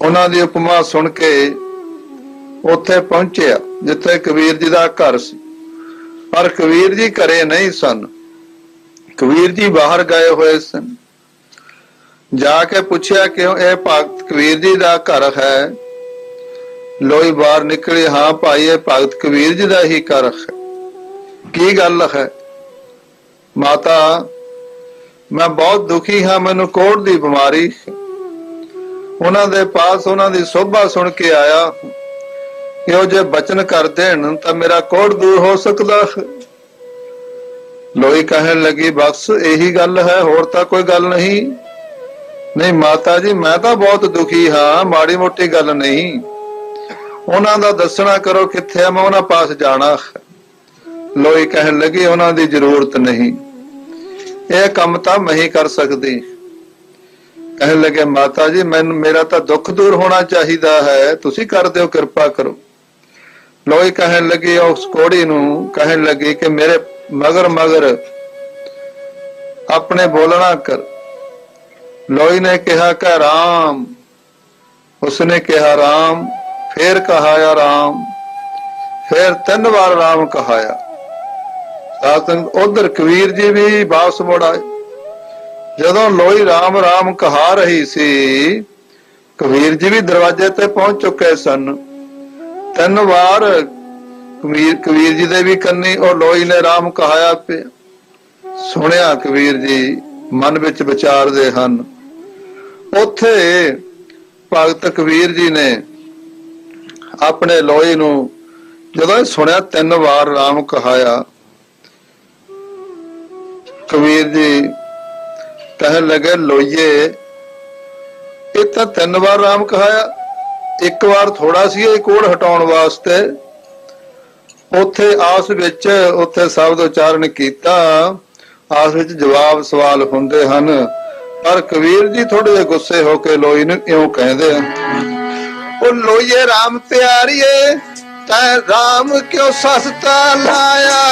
ਉਹਨਾਂ ਦੀ ਉਪਮਾ ਸੁਣ ਕੇ ਉੱਥੇ ਪਹੁੰਚਿਆ, ਜਿੱਥੇ ਕਬੀਰ ਜੀ ਦਾ ਘਰ ਸੀ। ਪਰ ਕਬੀਰ ਜੀ ਘਰੇ ਨਹੀਂ ਸਨ। ਕਬੀਰ ਜੀ ਬਾਹਰ ਗਏ ਹੋਏ ਸਨ। ਜਾ ਕੇ ਪੁੱਛਿਆ, ਕਿਉਂ ਇਹ ਭਗਤ ਕਬੀਰ ਜੀ ਦਾ ਘਰ ਹੈ? ਲੋਈ ਬਾਹਰ ਨਿਕਲੇ, ਹਾਂ ਭਾਈ, ਇਹ ਭਗਤ ਕਬੀਰ ਜੀ ਦਾ ਹੀ ਘਰ ਹੈ। ਕੀ ਗੱਲ ਹੈ? ਮਾਤਾ, ਮੈਂ ਬਹੁਤ ਦੁਖੀ ਹਾਂ, ਮੈਨੂੰ ਕੋੜ ਦੀ ਬਿਮਾਰੀ ਹੈ। ਉਹਨਾਂ ਦੇ ਪਾਸ ਉਹਨਾਂ ਦੀ ਸੋਭਾ ਸੁਣ ਕੇ ਆਇਆ ਕਿ ਉਹ ਜੇ ਬਚਨ ਕਰ ਦੇਣ ਤਾਂ ਮੇਰਾ ਕੋੜ ਦੂਰ ਹੋ ਸਕਦਾ। ਲੋਈ ਕਹਿਣ ਲੱਗੀ, ਬਸ ਇਹੀ ਗੱਲ ਹੈ, ਹੋਰ ਤਾਂ ਕੋਈ ਗੱਲ ਨਹੀਂ। ਨਹੀਂ, ਮਾਤਾ ਜੀ, ਮੈਂ ਤਾਂ ਬਹੁਤ ਦੁਖੀ ਹਾਂ, ਮਾੜੀ ਮੋਟੀ ਗੱਲ ਨਹੀਂ। ਉਹਨਾਂ ਦਾ ਦੱਸਣਾ ਕਰੋ ਕਿੱਥੇ ਆ, ਮੈਂ ਉਹਨਾਂ ਪਾਸ ਜਾਣਾ। ਹੈ। ਲੋਈ ਕਹਿਣ ਲੱਗੀ, ਉਹਨਾਂ ਦੀ ਜ਼ਰੂਰਤ ਨਹੀਂ। ਇਹ ਕੰਮ ਤਾਂ ਮੈਂ ਹੀ ਕਰ ਸਕਦੀ। ਕਹਿਣ ਲੱਗੇ, ਮਾਤਾ ਜੀ, ਮੈਨੂੰ, ਮੇਰਾ ਤਾਂ ਦੁੱਖ ਦੂਰ ਹੋਣਾ ਚਾਹੀਦਾ ਹੈ, ਤੁਸੀਂ ਕਰ ਦਿਓ, ਕਿਰਪਾ ਕਰੋ। ਲੋਈ ਕਹਿਣ ਲੱਗੀ, ਉਸ ਕੋੜੀ ਨੂੰ ਕਹਿਣ ਲੱਗੀ ਕਿ ਮੇਰੇ ਮਗਰ ਮਗਰ ਆਪਣੇ ਬੋਲਣਾ ਕਰ। ਲੋਈ ਨੇ ਕਿਹਾ ਕਿ ਰਾਮ। ਉਸਨੇ ਕਿਹਾ, ਰਾਮ, ਫੇਰ ਕਹਾਇਆ ਰਾਮ, ਫੇਰ ਤਿੰਨ ਵਾਰ ਰਾਮ ਕਹਾਇਆ। ਸਾਤਨ ਉਧਰ ਕਬੀਰ ਜੀ ਵੀ ਵਾਪਸ ਮੁੜ ਆਏ। ਜਦੋਂ ਲੋਈ ਰਾਮ ਰਾਮ ਕਹਾ ਰਹੀ ਸੀ, ਕਬੀਰ ਜੀ ਵੀ ਦਰਵਾਜ਼ੇ ਤੇ ਪਹੁੰਚ ਚੁੱਕੇ ਸਨ। ਤਿੰਨ ਵਾਰ ਕਬੀਰ ਕਬੀਰ ਜੀ ਦੇ ਵੀ ਕੰਨੀ ਉਹ ਲੋਈ ਨੇ ਰਾਮ ਕਹਾਇਆ ਪਿਆ। ਸੁਣਿਆ ਕਬੀਰ ਜੀ, ਮਨ ਵਿੱਚ ਵਿਚਾਰਦੇ ਹਨ। ਉੱਥੇ ਭਗਤ ਕਬੀਰ ਜੀ ਨੇ ਆਪਣੇ ਲੋਈ ਨੂੰ ਜਦੋਂ ਇਹ ਸੁਣਿਆ, ਤਿੰਨ ਵਾਰ ਰਾਮ ਕਹਾਇਆ। ਕਬੀਰ ਜੀ ਕਹਿਣ ਲੱਗੇ, ਲੋਈਏ, ਇਹ ਤਾਂ ਤਿੰਨ ਵਾਰ ਰਾਮ ਕਹਾਇਆ। ਇੱਕ ਵਾਰ ਥੋੜਾ ਸੀ ਇਹ ਕੋੜ ਹਟਾਉਣ ਵਾਸਤੇ। ਉੱਥੇ ਆਸ ਵਿੱਚ ਉੱਥੇ ਸ਼ਬਦ ਉਚਾਰਨ ਕੀਤਾ। ਆਸ ਵਿੱਚ ਜਵਾਬ ਸਵਾਲ ਹੁੰਦੇ ਹਨ, ਪਰ ਕਬੀਰ ਜੀ ਥੋੜੇ ਜਿਹੇ ਗੁੱਸੇ ਹੋ ਕੇ ਲੋਈ ਨੂੰ ਇਉਂ ਕਹਿੰਦੇ ਆ ਉਹ ਲੋਈਏ RAM ਪਿਆਰੀਏ, ਤੈ RAM ਕਿਉਂ ਸਸਤਾ ਲਾਇਆ?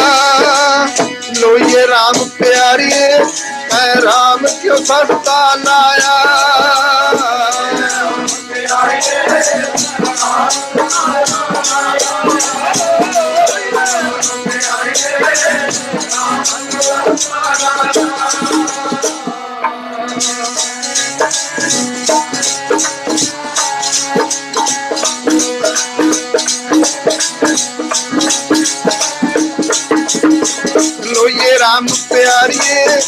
ਲੋਈਏ RAM ਪਿਆਰੀਏ ਤੈ RAM ਕਿਉਂ ਸਸਤਾ ਲਾਇਆ? ਸ਼ਾਮ ਨੂੰ ਪਿਆਰੀਏ।